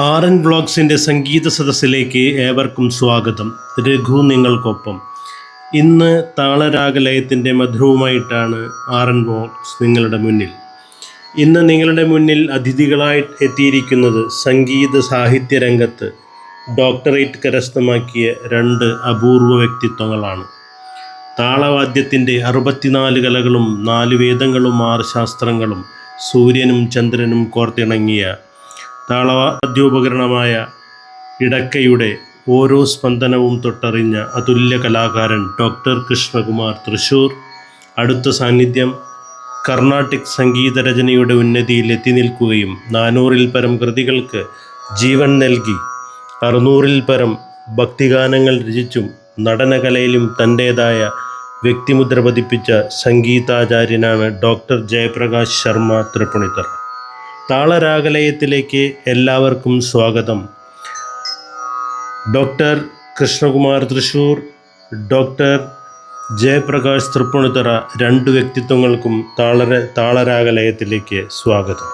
R N വ്ളോഗ്സിന്റെ സംഗീത സദസ്സിലേക്ക് ഏവർക്കും സ്വാഗതം. രഘു നിങ്ങൾക്കൊപ്പം. ഇന്ന് താളരാഗലയത്തിന്റെ മധുരവുമായിട്ടാണ് ആർ എൻ വ്ളോഗ്സ് നിങ്ങളുടെ മുന്നിൽ. ഇന്ന് നിങ്ങളുടെ മുന്നിൽ അതിഥികളായി എത്തിയിരിക്കുന്നത് സംഗീത സാഹിത്യ രംഗത്ത് ഡോക്ടറേറ്റ് കരസ്ഥമാക്കിയ രണ്ട് അപൂർവ വ്യക്തിത്വങ്ങളാണ്. താളവാദ്യത്തിന്റെ അറുപത്തിനാല് കലകളും നാല് വേദങ്ങളും ആറ് ശാസ്ത്രങ്ങളും സൂര്യനും ചന്ദ്രനും കോർത്തിണങ്ങിയ താളവാദ്യോപകരണമായ ഇടക്കയുടെ ഓരോ സ്പന്ദനവും തൊട്ടറിഞ്ഞ അതുല്യ കലാകാരൻ ഡോക്ടർ കൃഷ്ണകുമാർ തൃശൂർ. അടുത്ത സാന്നിധ്യം കർണാട്ടിക് സംഗീത രചനയുടെ ഉന്നതിയിൽ എത്തി നിൽക്കുകയും നാനൂറിൽ പരം കൃതികൾക്ക് ജീവൻ നൽകി. അറുന്നൂറിൽ പരം ഭക്തിഗാനങ്ങൾ രചിച്ചും നടനകലയിലും തന്റേതായ വ്യക്തിമുദ്ര പതിപ്പിച്ച സംഗീതാചാര്യനാണ് ഡോക്ടർ ജയപ്രകാശ് ശർമ്മ തൃപ്പുണിത്തറ. താളരാഗലയത്തിലേക്ക് എല്ലാവർക്കും സ്വാഗതം ഡോക്ടർ കൃഷ്ണകുമാർ തൃശൂർ ഡോക്ടർ ജയപ്രകാശ് തൃപ്പുണിത്തറ രണ്ട് വ്യക്തിത്വങ്ങൾക്കും താളര താളരാഗലയത്തിലേക്ക് സ്വാഗതം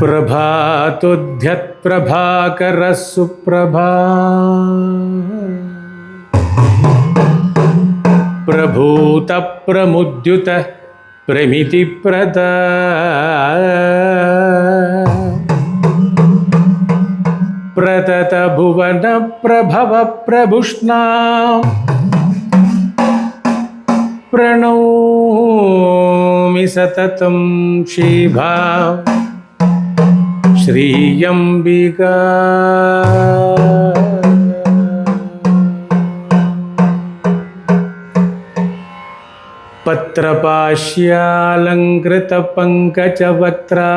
प्रभातोद्यत्प्रभाकरः सुप्रभा प्रभूतप्रमुद्युत प्रमितिप्रदा। प्रततभुवनप्रभवप्रभुष्णा प्रणौमि सततं शिभा। श्रियम्बिका। पत्रपाश्यालङ्कृतपङ्कजवक्त्रा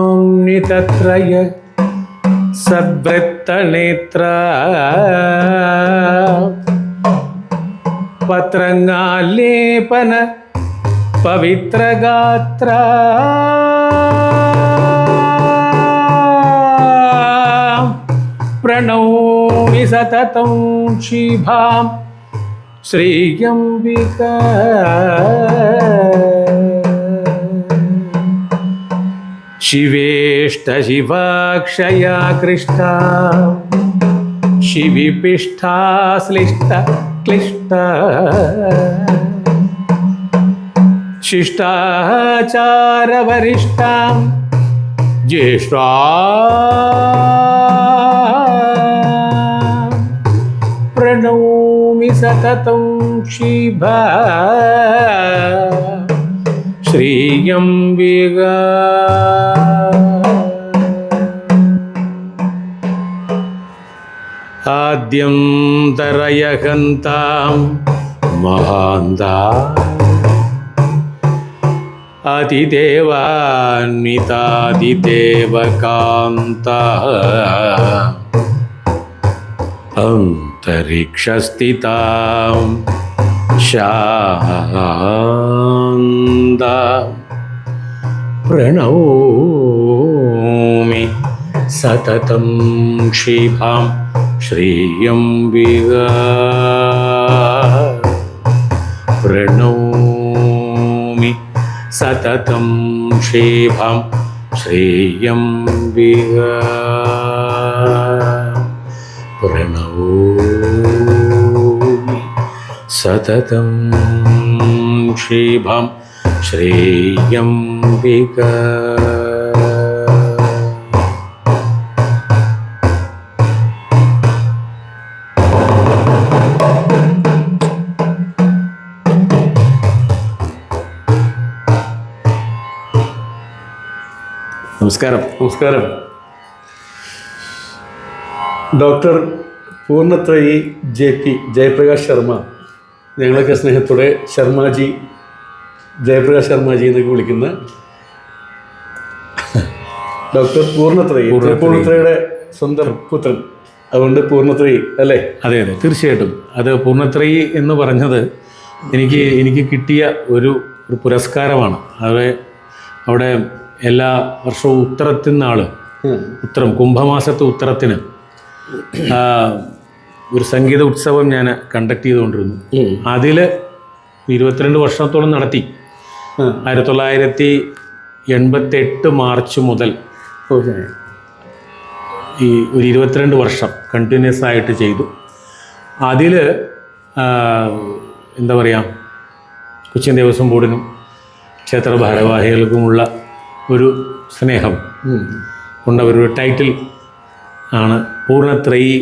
पत्राम्नितत्रय सद्वृत्तनेत्रा पत्रङ्गालेपन पवित्रगात्र प्रणौमि सततं शिभां श्रीयम्बिका शिवेष्टशिवाक्षया कृष्टा शिविपिष्ठा श्लिष्टा क्लिष्टा। शिष्टाचारवरिष्ठां ज्येष्ठा। प्रणौमि सततं शिभा श्रियम्बिका आद्यं तरयहन्तां महान्ता अतिदेवान्वितादिदेवकान्ता अन्तरिक्षस्थितां शान्ता प्रणौमि सततं शिभां श्रियम्बिका प्रणौमि सततं शिभां श्रेयम्बिका प्रणौमि सततं शिभां श्रेयम्बिका നമസ്കാരം നമസ്കാരം doctor Poornathrayi J P Jayaprakash Sharma ഞങ്ങളൊക്കെ സ്നേഹത്തോടെ ശർമാജി ജയപ്രകാശ് ശർമാജി എന്നൊക്കെ വിളിക്കുന്ന ഡോക്ടർ പൂർണത്രയി പൂർണത്രയി. പൂർണത്രയുടെ സ്വന്തം പുത്രൻ. അതുകൊണ്ട് പൂർണത്രയി അല്ലേ? അതെ അതെ. തീർച്ചയായിട്ടും. അത് പൂർണത്രയി എന്ന് പറഞ്ഞത് എനിക്ക് എനിക്ക് കിട്ടിയ ഒരു ഒരു പുരസ്കാരമാണ്. അത് അവിടെ എല്ലാ വർഷവും ഉത്തരത്തിൽ നിന്നാൾ ഉം. ഉത്തരം കുംഭമാസത്തെ ഉത്തരത്തിന്. ഒരു സംഗീത ഉത്സവം ഞാൻ കണ്ടക്ട് ചെയ്തുകൊണ്ടിരുന്നു. അതിൽ ഇരുപത്തിരണ്ട് വർഷത്തോളം നടത്തി. ആയിരത്തി തൊള്ളായിരത്തി എൺപത്തെട്ട് മാർച്ച് മുതൽ ഈ ഒരു ഇരുപത്തിരണ്ട് വർഷം കണ്ടിന്യൂസ് ആയിട്ട് ചെയ്തു. അതിൽ എന്താ പറയുക കൊച്ചിൻ ദേവസ്വം ബോർഡിനും ക്ഷേത്ര ഭാരവാഹികൾക്കുമുള്ള ഒരു സ്നേഹം കൊണ്ട ഒരു ടൈറ്റിൽ ആണ് പൂർണത്രയി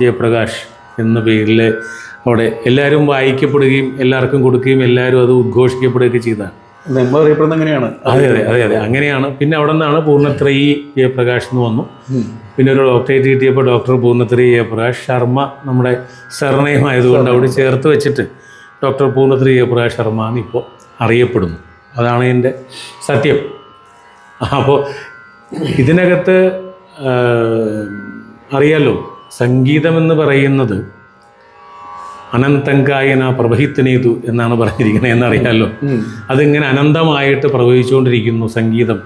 ജയപ്രകാശ്. എന്ന പേരിൽ അവിടെ എല്ലാവരും വായിക്കപ്പെടുകയും എല്ലാവർക്കും കൊടുക്കുകയും എല്ലാവരും അത് ഉദ്ഘോഷിക്കപ്പെടുകയൊക്കെ ചെയ്തതാണ് നമ്മൾ അറിയപ്പെടുന്നത് അതെ അതെ അതെ അതെ. അങ്ങനെയാണ്. പിന്നെ അവിടെ നിന്നാണ് പൂർണത്രയി ജയപ്രകാശ് എന്ന് വന്നു. പിന്നെ ഒരു ഡോക്ടറേറ്റ് കിട്ടിയപ്പോൾ ഡോക്ടർ പൂർണത്രി ജയപ്രകാശ് ശർമ്മ നമ്മുടെ സർണയം ആയതുകൊണ്ട് അവിടെ ചേർത്ത് വെച്ചിട്ട് ഡോക്ടർ പൂർണത്രി ജയപ്രകാശ് ശർമ്മ എന്ന് ഇപ്പോൾ അറിയപ്പെടുന്നു. അതാണ് എന്റെ സത്യം. അപ്പോൾ ഇതിനകത്ത് അറിയാലോ? സംഗീതമെന്ന് പറയുന്നത് അനന്തങ്കായന പ്രവഹിത്തനേതു എന്നാണ് പറഞ്ഞിരിക്കുന്നത് എന്നറിയാമല്ലോ. അതിങ്ങനെ അനന്തമായിട്ട് പ്രവഹിച്ചുകൊണ്ടിരിക്കുന്നു സംഗീതം.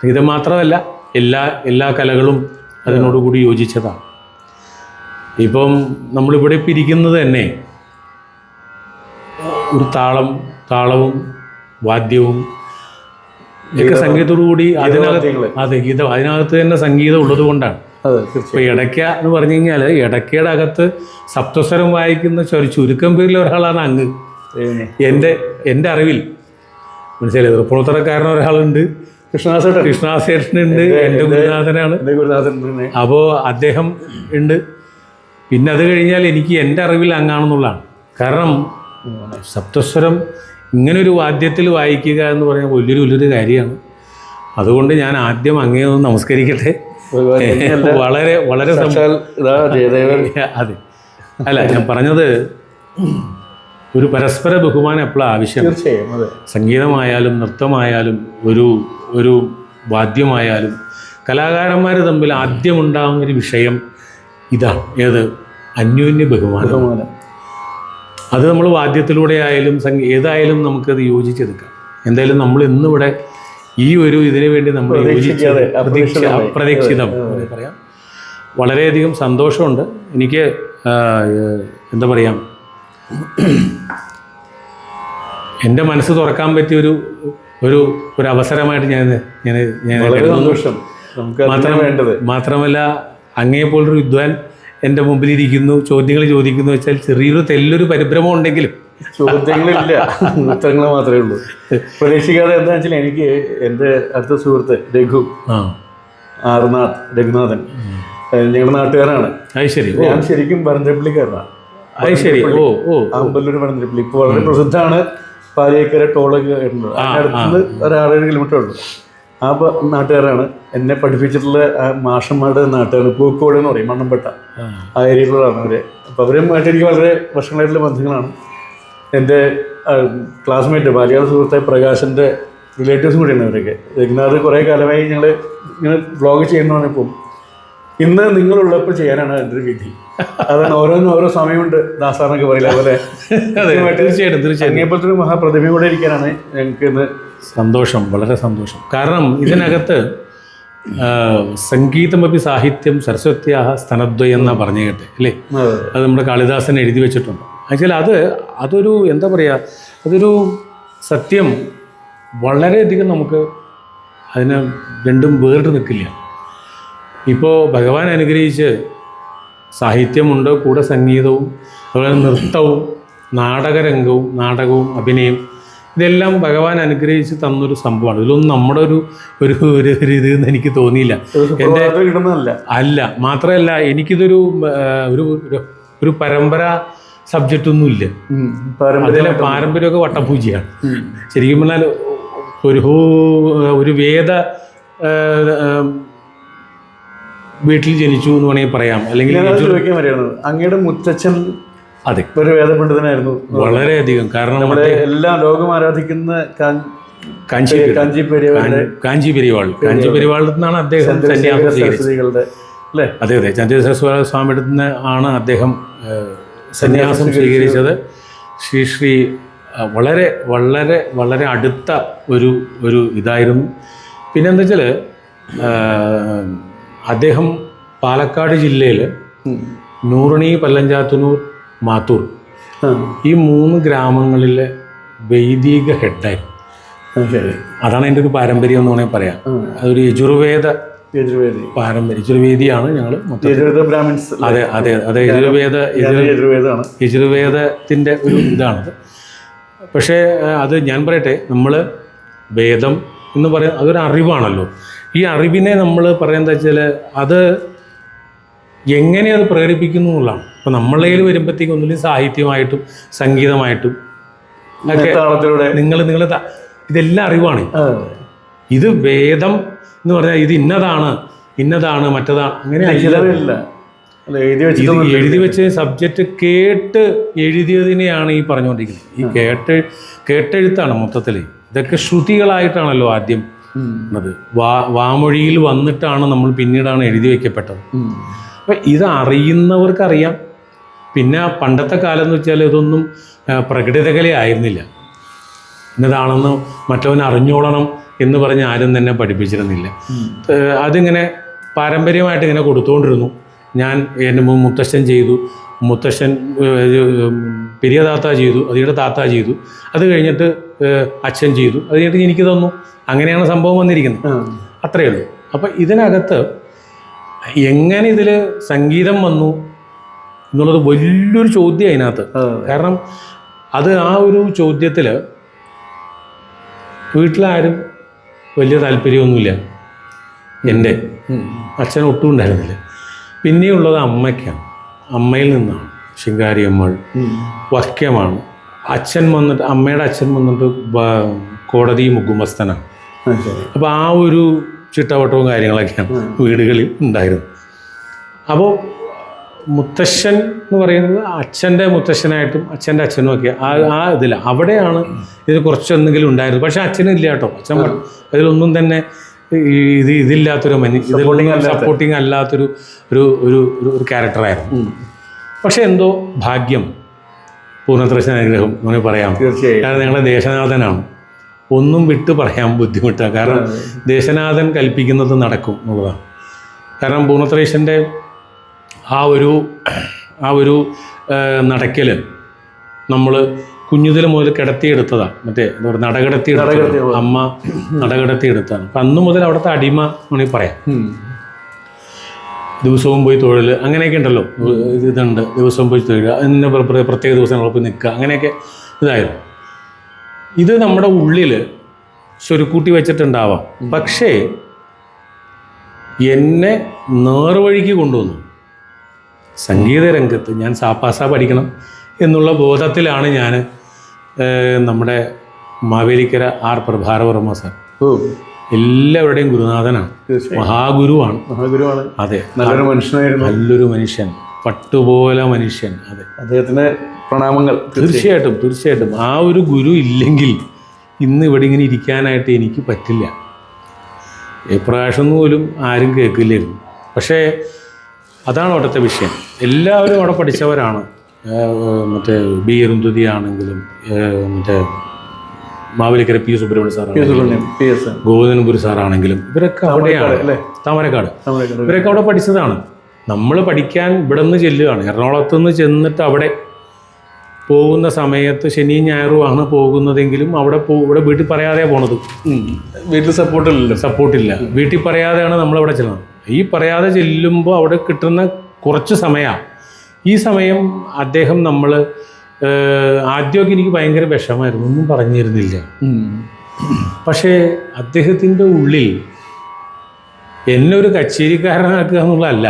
സംഗീതം മാത്രമല്ല എല്ലാ എല്ലാ കലകളും അതിനോടുകൂടി യോജിച്ചതാണ്. ഇപ്പം നമ്മളിവിടെ ഇപ്പം ഇരിക്കുന്നത് തന്നെ ഒരു താളം താളവും വാദ്യവും ഒക്കെ സംഗീതത്തോടു കൂടി അതിനകത്ത് അതെ ഗീതം അതിനകത്ത് തന്നെ സംഗീതം ഉള്ളത് കൊണ്ടാണ് തീർച്ചയായും. ഇടയ്ക്ക എന്ന് പറഞ്ഞു കഴിഞ്ഞാൽ ഇടയ്ക്കയുടെ അകത്ത് സപ്തസ്വരം വായിക്കുന്ന ഒരു ചുരുക്കം പേരിൽ ഒരാളാണ് അങ്ങ്. എന്റെ എന്റെ അറിവിൽ. മനസ്സിലായി തൃപ്പൂണിത്തറക്കാരൻ ഒരാളുണ്ട്. കൃഷ്ണദാസേട്ടൻ. കൃഷ്ണാസേഷനുണ്ട് എന്റെ ഗുരുനാഥനാണ്. അപ്പോൾ അദ്ദേഹം ഉണ്ട്. പിന്നെ അത് കഴിഞ്ഞാൽ എനിക്ക് എന്റെ അറിവിൽ അങ്ങാണെന്നുള്ളതാണ്. കാരണം സപ്തസ്വരം ഇങ്ങനൊരു വാദ്യത്തിൽ വായിക്കുക എന്ന് പറഞ്ഞാൽ വലിയൊരു വലിയൊരു കാര്യമാണ്. അതുകൊണ്ട് ഞാൻ ആദ്യം അങ്ങേ ഒന്ന് നമസ്കരിക്കട്ടെ. വളരെ വളരെ അതെ. അല്ല ഞാൻ പറഞ്ഞത് ഒരു പരസ്പര ബഹുമാനം എപ്പോഴും ആവശ്യം? സംഗീതമായാലും നൃത്തമായാലും ഒരു ഒരു വാദ്യമായാലും കലാകാരന്മാർ തമ്മിൽ ആദ്യം ഉണ്ടാകുന്ന ഒരു വിഷയം ഇതാണ് ഏത്? അന്യോന്യ ബഹുമാനം. ബഹുമാനം. അത് നമ്മൾ വാദ്യത്തിലൂടെ ആയാലും സംഗീ ഏതായാലും നമുക്കത് യോജിച്ചെടുക്കാം. എന്തായാലും നമ്മൾ ഇന്നിവിടെ ഈ ഒരു ഇതിനു വേണ്ടി നമ്മൾ അപ്രതീക്ഷിതമായി. അപ്രതീക്ഷിതം പറയാം. വളരെയധികം സന്തോഷമുണ്ട്. എനിക്ക് എന്താ പറയാം? എന്റെ മനസ്സ് തുറക്കാൻ പറ്റിയ ഒരു ഒരു ഒരു അവസരമായിട്ട് ഞാൻ ഞാൻ ഞാൻ. സന്തോഷം. മാത്രമല്ല അങ്ങേ പോലൊരു വിദ്വാൻ എന്റെ മുമ്പിലിരിക്കുന്നു ചോദ്യങ്ങൾ ചോദിക്കുന്നു വെച്ചാൽ ചെറിയൊരു തെല്ലൊരു പരിഭ്രമം ഉണ്ടെങ്കിലും ചോദ്യങ്ങളില്ല ഉത്തരങ്ങൾ മാത്രമേ ഉള്ളൂ. പ്രതീക്ഷിക്കാതെ എന്താ വെച്ചാൽ എനിക്ക് എന്റെ അടുത്ത സുഹൃത്ത് രഘു. ആർനാഥ് രഘുനാഥൻ. ഞങ്ങളുടെ നാട്ടുകാരാണ്. ശരി. ഞാൻ ശരിക്കും പരന്തരപ്പള്ളിക്കാരനാണ് ശരി. ഓ ഓ അമ്പലൂർ പരന്തരപ്പള്ളി ഇപ്പോൾ വളരെ പ്രസിദ്ധമാണ് പാലിയേക്കര ടോളൊക്കെ ഉണ്ട് ഒരു ആറേഴ് കിലോമീറ്റർ ഉള്ളൂ. ആ നാട്ടുകാരാണ്. എന്നെ പഠിപ്പിച്ചിട്ടുള്ള ആ മാഷന്മാരുടെ നാട്ടുകാരാണ്. പൂക്കോട് എന്ന് പറയും മണ്ണമ്പട്ട. ആ. ആ ഏരിയയിലുള്ളതാണ് അവർ അപ്പോൾ അവരുമായിട്ട് എനിക്ക് വളരെ വർഷങ്ങളായിട്ടുള്ള ബന്ധങ്ങളാണ്. എന്റെ ക്ലാസ്മേറ്റ് ബാല്യകാല സുഹൃത്തെ പ്രകാശിന്റെ റിലേറ്റീവ്സും കൂടിയാണ് അവരൊക്കെ രഘുനാഥ് കുറേ കാലമായി ഞങ്ങൾ ഇങ്ങനെ വ്ളോഗ് ചെയ്യുന്ന പറഞ്ഞപ്പോൾ ഇന്ന് നിങ്ങളുള്ളപ്പോൾ ചെയ്യാനാണ് എന്റെ ഒരു വിധി. അതാണ് ഓരോന്നും ഓരോ സമയമുണ്ട് ദാസാറിനൊക്കെ പറയില്ല അതുപോലെ. അതെ തീർച്ചയായിട്ടും തീർച്ചയായിട്ടും. അങ്ങേപ്പോലത്തെ ഒരു മഹാപ്രതിമ കൂടെ ഇരിക്കാനാണ് ഞങ്ങൾക്ക് ഇന്ന് സന്തോഷം വളരെ സന്തോഷം. കാരണം ഇതിനകത്ത് സംഗീതമപി സാഹിത്യം സരസ്വത്യാഹ സ്തനദ്വയം എന്നാണ് പറഞ്ഞു കേട്ടെ അല്ലേ അത് നമ്മുടെ കാളിദാസൻ എഴുതി വെച്ചിട്ടുണ്ട്. ആക്ച്വലി അത് അതൊരു എന്താ പറയുക അതൊരു സത്യം വളരെയധികം നമുക്ക് അതിനെ രണ്ടും വേറിട്ട് നിൽക്കില്ല. ഇപ്പോൾ ഭഗവാൻ അനുഗ്രഹിച്ച് സാഹിത്യമുണ്ട് കൂടെ സംഗീതവും അതുപോലെ നൃത്തവും നാടകരംഗവും നാടകവും അഭിനയം ഇതെല്ലാം ഭഗവാൻ അനുഗ്രഹിച്ച് തന്നൊരു സംഭവമാണ്. ഇതിലൊന്നും നമ്മുടെ ഒരു ഒരു ഒരു ഒരു ഇത് എന്ന് എനിക്ക് തോന്നിയില്ല. എന്റെ അല്ല മാത്രമല്ല എനിക്കിതൊരു ഒരു- ഒരു പരമ്പര സബ്ജക്റ്റ് ഒന്നുമില്ല. അതിലെ പാരമ്പര്യമൊക്കെ വട്ടപൂജയാണ്. ശരിക്കും പറഞ്ഞാൽ ഒരു ഒരു വേദ വീട്ടിൽ ജനിച്ചു എന്ന് വേണമെങ്കിൽ പറയാം. അല്ലെങ്കിൽ അങ്ങയുടെ മുത്തച്ഛൻ അതെ. ഒരു വേദപണ്ഡിതനായിരുന്നു. വളരെയധികം. കാരണം നമ്മുടെ എല്ലാ ലോകം ആരാധിക്കുന്ന കാഞ്ചി കാഞ്ചി കാഞ്ചി പെരിവാൾ. കാഞ്ചി പെരിവാളിൽ നിന്നാണ് അദ്ദേഹം സന്യാസം അതെ അതെ. ചന്ദ്രശേഖര സ്വാമിയുടെ നിന്ന് ആണ് അദ്ദേഹം സന്യാസം സ്വീകരിച്ചത് ശ്രീ ശ്രീ വളരെ വളരെ വളരെ അടുത്ത ഒരു ഒരു ഇതായിരുന്നു. പിന്നെന്താ വെച്ചാൽ അദ്ദേഹം പാലക്കാട് ജില്ലയിൽ. നൂറണി പല്ലഞ്ചാത്തുനൂർ മാത്തൂർ. ഈ മൂന്ന് ഗ്രാമങ്ങളിലെ വൈദിക ഹെഡായിരുന്നു അതാണ് എന്റെ ഒരു പാരമ്പര്യം എന്ന് വേണമെങ്കിൽ പറയാം. അതൊരു യജുർവേദ യജുർവേദി. പാരമ്പര്യം യജുർവേദിയാണ് ഞങ്ങൾ യജുർവേദ ബ്രാഹ്മിൻസ് അതെ അതെ അതെ യജുർവേദ യജുർവേദത്തിന്റെ ഒരു ഇതാണത്. പക്ഷേ അത് ഞാൻ പറയട്ടെ നമ്മൾ വേദം എന്ന് പറയുന്ന അതൊരു അറിവാണല്ലോ. ഈ അറിവിനെ നമ്മൾ പറയുന്നത് വെച്ചാൽ അത് എങ്ങനെ അത് പ്രകടിപ്പിക്കുന്നു എന്നുള്ളതാണ്. ഇപ്പം നമ്മളേൽ വരുമ്പോഴത്തേക്കും ഒന്നുമില്ല സാഹിത്യമായിട്ടും സംഗീതമായിട്ടും ഒക്കെ നിങ്ങൾ നിങ്ങൾ ഇതെല്ലാം അറിവാണ്. ഇത് വേദം എന്ന് പറഞ്ഞാൽ ഇത് ഇന്നതാണ് ഇന്നതാണ് മറ്റതാണ് അങ്ങനെ എഴുതി വെച്ച് സബ്ജക്റ്റ് കേട്ട് എഴുതിയതിനെയാണ് ഈ പറഞ്ഞുകൊണ്ടിരിക്കുന്നത്. ഈ കേട്ട് കേട്ടെഴുത്താണ് മൊത്തത്തിൽ ഇതൊക്കെ ശ്രുതികളായിട്ടാണല്ലോ ആദ്യം അത് വാ വാമൊഴിയിൽ വന്നിട്ടാണ് നമ്മൾ പിന്നീടാണ് എഴുതി വെക്കപ്പെട്ടത്. അപ്പം ഇത് അറിയുന്നവർക്കറിയാം. പിന്നെ പണ്ടത്തെ കാലം എന്ന് വെച്ചാൽ ഇതൊന്നും പ്രകടിതകലയായിരുന്നില്ല പ്രകടിതകല ഇന്നതാണെന്ന് മറ്റവൻ അറിഞ്ഞോളണം. എന്ന് പറഞ്ഞ് ആരും തന്നെ പഠിപ്പിച്ചിരുന്നില്ല. അതിങ്ങനെ പാരമ്പര്യമായിട്ട് ഇങ്ങനെ കൊടുത്തുകൊണ്ടിരുന്നു ഞാൻ എന്റെ മുത്തശ്ശൻ ചെയ്തു. മുത്തശ്ശൻ പെരിയ താത്ത ചെയ്തു. അതിയുടെ താത്ത ചെയ്തു. അത് കഴിഞ്ഞിട്ട് അച്ഛൻ ചെയ്തു. അത് കഴിഞ്ഞിട്ട് എനിക്ക് തന്നു. അങ്ങനെയാണ് സംഭവം വന്നിരിക്കുന്നത്. അത്രയേ ഉള്ളൂ. അപ്പം ഇതിനകത്ത് എങ്ങനെ ഇതിൽ സംഗീതം വന്നു എന്നുള്ളത് വലിയൊരു ചോദ്യം അതിനകത്ത്. കാരണം അത് ആ ഒരു ചോദ്യത്തിൽ വീട്ടിലാരും വലിയ താല്പര്യമൊന്നുമില്ല. എന്റെ അച്ഛൻ ഒട്ടും ഉണ്ടായിരുന്നില്ല. പിന്നെയുള്ളത് അമ്മയ്ക്കാണ്. അമ്മയിൽ നിന്നാണ് ശിങ്കാരി അമ്മൾ. വക്യമാണ് അച്ഛൻ വന്നിട്ട് അമ്മയുടെ അച്ഛൻ വന്നിട്ട് കോടതി മുഖുമസ്തനാണ് അപ്പോൾ ആ ഒരു ചിട്ടവട്ടവും കാര്യങ്ങളൊക്കെയാണ് വീടുകളിൽ ഉണ്ടായിരുന്നു അപ്പോൾ മുത്തശ്ശൻ എന്ന് പറയുന്നത് അച്ഛന്റെ മുത്തശ്ശനായിട്ടും അച്ഛന്റെ അച്ഛനും ഒക്കെ ആ ആ ഇതിൽ അവിടെയാണ് ഇത് കുറച്ചെന്തെങ്കിലും ഉണ്ടായിരുന്നത്. പക്ഷേ അച്ഛനും ഇല്ല കേട്ടോ. അച്ഛൻ അതിലൊന്നും തന്നെ ഇത് ഇതില്ലാത്തൊരു മനി ഇതിലൊന്നും സപ്പോർട്ടിങ് അല്ലാത്തൊരു ഒരു ഒരു ഒരു- ഒരു ക്യാരക്ടറായിരുന്നു. പക്ഷേ എന്തോ ഭാഗ്യം പൂർണദർശൻ അനുഗ്രഹം അങ്ങനെ പറയാം. കാരണം ഞങ്ങളുടെ ദേശനാഥനാണ്. ഒന്നും വിട്ട് പറയാൻ ബുദ്ധിമുട്ടാണ് കാരണം ദേശനാഥൻ കൽപ്പിക്കുന്നത് നടക്കും എന്നുള്ളതാണ്. കാരണം പൂർണത്രേശന്റെ ആ ഒരു ആ ഒരു നടക്കൽ നമ്മൾ കുഞ്ഞുതിൽ മുതൽ കിടത്തിയെടുത്തതാണ് മറ്റേ എന്താ പറയുക നടകടത്തി നടകിടത്തി, അമ്മ നടകിടത്തിയെടുത്താണ് അപ്പം അന്ന് മുതൽ അവിടുത്തെ അടിമ വേണമെങ്കിൽ പറയാം. ദിവസവും പോയി തൊഴിൽ അങ്ങനെയൊക്കെ ഉണ്ടല്ലോ. ഇത് ഇതുണ്ട്. ദിവസവും പോയി തൊഴിൽ പ്ര- പ്രത്യേക ദിവസങ്ങൾ പോയി നിൽക്കുക അങ്ങനെയൊക്കെ ഇതായിരുന്നു. ഇത് നമ്മുടെ ഉള്ളിൽ സ്വരുക്കൂട്ടി വെച്ചിട്ടുണ്ടാവാം. പക്ഷേ എന്നെ നേർവഴിക്ക് കൊണ്ടുവന്നു. സംഗീത രംഗത്ത് ഞാൻ സാപ്പാസ പഠിക്കണം എന്നുള്ള ബോധത്തിലാണ് ഞാൻ നമ്മുടെ മാവേലിക്കര ആർ പ്രഭാരവർമ്മ സാർ. എല്ലാവരുടെയും ഗുരുനാഥനാണ്. മഹാഗുരുവാണ്. മഹാഗുരുവാണ്. അതെ. നല്ലൊരു മനുഷ്യനായിരുന്നു. നല്ലൊരു മനുഷ്യൻ. പട്ടുപോലെ മനുഷ്യൻ. അതെ. അദ്ദേഹത്തിന് പ്രണാമങ്ങൾ തീർച്ചയായിട്ടും തീർച്ചയായിട്ടും. ആ ഒരു ഗുരു ഇല്ലെങ്കിൽ ഇന്ന് ഇവിടെ ഇങ്ങനെ ഇരിക്കാനായിട്ട് എനിക്ക് പറ്റില്ല. എപ്രാവശ്യം പോലും ആരും കേൾക്കില്ലായിരുന്നു. പക്ഷേ അതാണ് അവിടുത്തെ വിഷയം. എല്ലാവരും അവിടെ പഠിച്ചവരാണ്. മറ്റേ ബി ഏഹ് മറ്റേ മാവേലിക്കര പി സുബ്രഹ്മണ്യ എൻ. ഗോവിന്ദൻപുരി സാറാണെങ്കിലും ഇവരൊക്കെ അവിടെയാണ്. താമരക്കാട് ഇവരൊക്കെ അവിടെ പഠിച്ചതാണ്. നമ്മൾ പഠിക്കാൻ ഇവിടെ നിന്ന് ചെല്ലുകയാണ്. എറണാകുളത്ത് നിന്ന് ചെന്നിട്ട് അവിടെ പോകുന്ന സമയത്ത് ശനിയും ഞായറുമാണ് പോകുന്നതെങ്കിലും അവിടെ പോ ഇവിടെ വീട്ടിൽ പറയാതെയാണ് പോണത്. വീട്ടിൽ സപ്പോർട്ടില്ല സപ്പോർട്ടില്ല വീട്ടിൽ പറയാതെയാണ് നമ്മളവിടെ ചെല്ലുന്നത്. ഈ പറയാതെ ചെല്ലുമ്പോൾ അവിടെ കിട്ടുന്ന കുറച്ച് സമയമാണ് ഈ സമയം അദ്ദേഹം നമ്മൾ ആദ്യമൊക്കെ എനിക്ക് ഭയങ്കര വിഷമായിരുന്നു ഒന്നും പറഞ്ഞിരുന്നില്ല. പക്ഷേ അദ്ദേഹത്തിന്റെ ഉള്ളിൽ എന്നൊരു ഒരു കച്ചേരിക്കാരനാക്കുക എന്നുള്ളതല്ല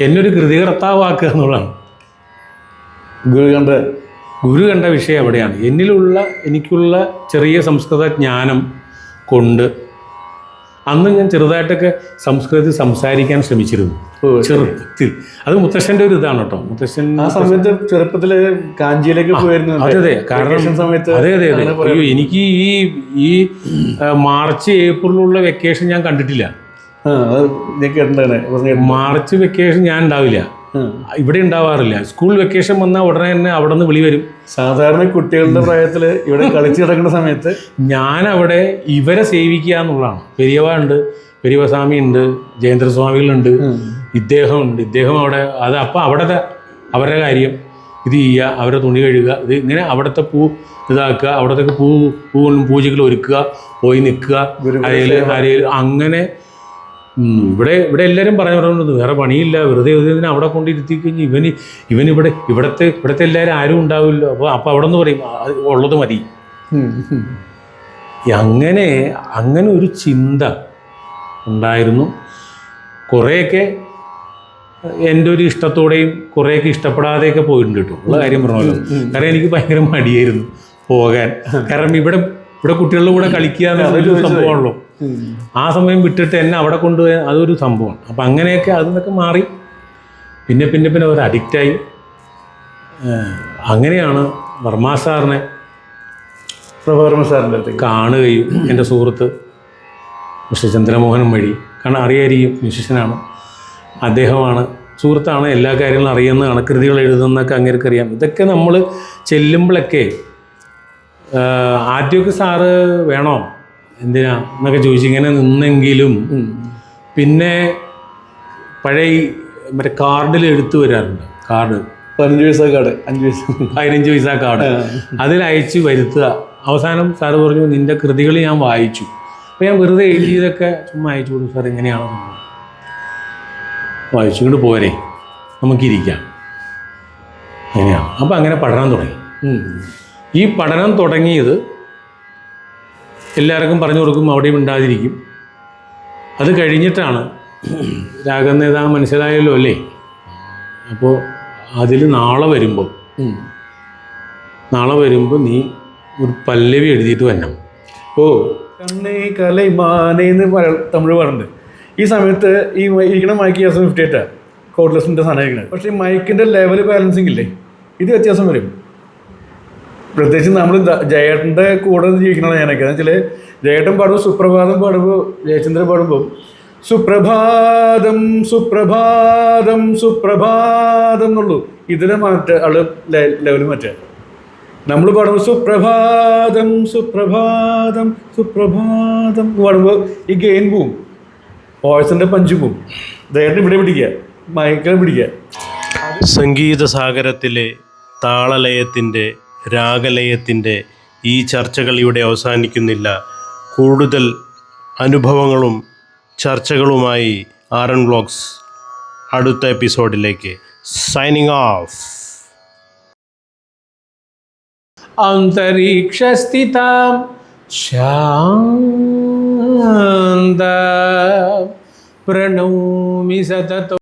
എന്നൊരു ഒരു കൃതികർത്താവാക്കുക എന്നുള്ളതാണ്. ഗുരു കണ്ട ഗുരു കണ്ട വിഷയം എവിടെയാണ് എന്നിലുള്ള എനിക്കുള്ള ചെറിയ സംസ്കൃത ജ്ഞാനം കൊണ്ട് അന്ന് ഞാൻ ചെറുതായിട്ടൊക്കെ സംസ്കൃതത്തിൽ സംസാരിക്കാൻ ശ്രമിച്ചിരുന്നു. ചെറുപ്പത്തിൽ അത് മുത്തശ്ശന്റെ ഒരു ഇതാണ് കേട്ടോ. മുത്തശ്ശൻ ആ സമയത്ത് ചെറുപ്പത്തിൽ കാഞ്ചിയിലേക്ക് പോയിരുന്നു. അതെ അതെ. കാരണം സമയത്ത് അതെ അതെ അതെ. അയ്യോ എനിക്ക് ഈ ഈ മാർച്ച് ഏപ്രിലുള്ള വെക്കേഷൻ ഞാൻ കണ്ടിട്ടില്ല. മാർച്ച് വെക്കേഷൻ ഞാൻ ഉണ്ടാവില്ല. ഇവിടെ ഉണ്ടാവാറില്ല. സ്കൂൾ വെക്കേഷൻ വന്നാൽ ഉടനെ തന്നെ അവിടെ നിന്ന് വിളി വരും. സാധാരണ കുട്ടികളുടെ പ്രായത്തിൽ ഇവിടെ കളിച്ചു കിടക്കുന്ന സമയത്ത് ഞാൻ അവിടെ ഇവരെ സേവിക്കുക എന്നുള്ളതാണ്. പെരിയവ ഉണ്ട് പെരിയവസ്വാമി ഉണ്ട് ജയേന്ദ്രസ്വാമികളുണ്ട് ഇദ്ദേഹം ഉണ്ട് ഇദ്ദേഹം അവിടെ അത് അപ്പം അവിടുത്തെ അവരുടെ കാര്യം. ഇത് ചെയ്യുക അവരെ തുണി കഴുകുക ഇത് ഇങ്ങനെ അവിടുത്തെ പൂ ഇതാക്കുക അവിടത്തേക്ക് പൂ പൂ പൂജകൾ ഒരുക്കുക പോയി നിൽക്കുക അരയിൽ അരയിൽ അങ്ങനെ ഇവിടെ ഇവിടെ എല്ലാവരും പറഞ്ഞു പറയുന്നത് വേറെ പണിയില്ല വെറുതെ ഇതിനെ അവിടെ കൊണ്ടിരുത്തി കഴിഞ്ഞ് ഇവന് ഇവൻ ഇവിടെ ഇവിടത്തെ ഇവിടത്തെ എല്ലാവരും ആരും ഉണ്ടാവില്ല. അപ്പോൾ അപ്പോൾ അവിടെ നിന്ന് പറയും ഉള്ളത് മതി. അങ്ങനെ അങ്ങനെ ഒരു ചിന്ത ഉണ്ടായിരുന്നു. കുറേയൊക്കെ എന്റെ ഒരു ഇഷ്ടത്തോടെയും കുറേയൊക്കെ ഇഷ്ടപ്പെടാതെയൊക്കെ പോയിട്ടുണ്ട് കേട്ടോ. ഉള്ള കാര്യം പറഞ്ഞല്ലോ കാരണം എനിക്ക് ഭയങ്കര മടിയായിരുന്നു പോകാൻ. കാരണം ഇവിടെ ഇവിടെ കുട്ടികളുടെ കൂടെ കളിക്കുക എന്നൊരു സംഭവമാണല്ലോ. ആ സമയം വിട്ടിട്ട് എന്നെ അവിടെ കൊണ്ടുപോയി അതൊരു സംഭവമാണ്. അപ്പം അങ്ങനെയൊക്കെ അതിന്നൊക്കെ മാറി. പിന്നെ പിന്നെ പിന്നെ അവർ അഡിക്റ്റായി അങ്ങനെയാണ് വർമ്മ സാറിനെ സാറിന്റെ കാണുകയും എന്റെ സുഹൃത്ത് മിസ്റ്റർ ചന്ദ്രമോഹൻ വഴി. കാരണം അറിയായിരിക്കും മ്യൂസിഷ്യനാണ് അദ്ദേഹമാണ് സുഹൃത്താണ് എല്ലാ കാര്യങ്ങളും അറിയുന്ന കണക്കൃതികൾ എഴുതുന്നൊക്കെ അങ്ങനെയൊക്കെ അറിയാം ഇതൊക്കെ നമ്മൾ ചെല്ലുമ്പോഴൊക്കെ ആദ്യമൊക്കെ സാറ് വേണോ? എന്തിനാ? എന്നൊക്കെ ചോദിച്ചു. ഇങ്ങനെ നിന്നെങ്കിലും. പിന്നെ പഴയ മറ്റേ കാർഡിൽ എടുത്തു വരാറുണ്ട്. കാർഡ്. പതിനഞ്ച് പൈസ കാർഡ്. അഞ്ച് പൈസ. പതിനഞ്ച് പൈസ കാർഡ്. അതിൽ അയച്ച് വരുത്തുക. അവസാനം സാറ് പറഞ്ഞു നിന്റെ കൃതികൾ ഞാൻ വായിച്ചു. അപ്പോൾ ഞാൻ വെറുതെ എഴുതിയതൊക്കെ ചുമ്മാ അയച്ചു കൊടുക്കും സാർ എങ്ങനെയാണ് വായിച്ചുകൊണ്ട് പോരെ. നമുക്കിരിക്കാം. അങ്ങനെയാണ്. അപ്പോൾ അങ്ങനെ പഠനം തുടങ്ങി. ഈ പഠനം തുടങ്ങിയത് എല്ലാവർക്കും പറഞ്ഞു കൊടുക്കും അവിടെയും ഉണ്ടാതിരിക്കും അത് കഴിഞ്ഞിട്ടാണ് രാഗം നേതാവ് മനസ്സിലായല്ലോ അല്ലേ? അപ്പോൾ അതിൽ നാളെ വരുമ്പോൾ നാളെ വരുമ്പോൾ നീ ഒരു പല്ലവി എഴുതിയിട്ട് വരണം. ഓ. കണ്ണേ കലൈ എന്ന് തമിഴ് പാടുണ്ട്. ഈ സമയത്ത് ഈ ഇരിക്കണ മൈക്ക് എസ് ഫിഫ്റ്റി എയ്റ്റാണ് കോഡ്ലെസിന്റെ സാധനം ഇരിക്കുന്നത് പക്ഷേ ഈ മൈക്കിന്റെ ലെവൽ ബാലൻസിങ് ഇല്ലേ? ഇത് വ്യത്യാസം വരും. പ്രത്യേകിച്ച് നമ്മൾ ജയേട്ടന്റെ കൂടെ ജീവിക്കണതാണ് ഞാനൊക്കെ. എന്ന് വെച്ചാൽ ജയേട്ടൻ പാടുമ്പോൾ സുപ്രഭാതം പാടുമ്പോൾ ജയചന്ദ്രൻ പാടുമ്പോൾ സുപ്രഭാതം സുപ്രഭാതം സുപ്രഭാതം എന്നുള്ളൂ. ഇതിനെ മാറ്റ ആൾ ലെവൽ മാറ്റുക നമ്മൾ പാടുമ്പോൾ സുപ്രഭാതം സുപ്രഭാതം സുപ്രഭാതം പാടുമ്പോൾ ഈ ഗെയിൻ പോവും. വോയിസിന്റെ പഞ്ച് പോവും. ദേഹത്തിന് ഇവിടെ പിടിക്കുക. മയക്കിനെ പിടിക്കുക. സംഗീത സാഗരത്തിലെ താളലയത്തിന്റെ രാഗലയത്തിന്റെ ഈ ചർച്ചകൾ ഇവിടെ അവസാനിക്കുന്നില്ല. കൂടുതൽ അനുഭവങ്ങളും ചർച്ചകളുമായി ആർ എൻ വ്ളോഗ്സ് അടുത്ത എപ്പിസോഡിലേക്ക് സൈനിങ് ഓഫ്. അന്തരീക്ഷസ്ഥിതാം ശാന്ത. പ്രണോമി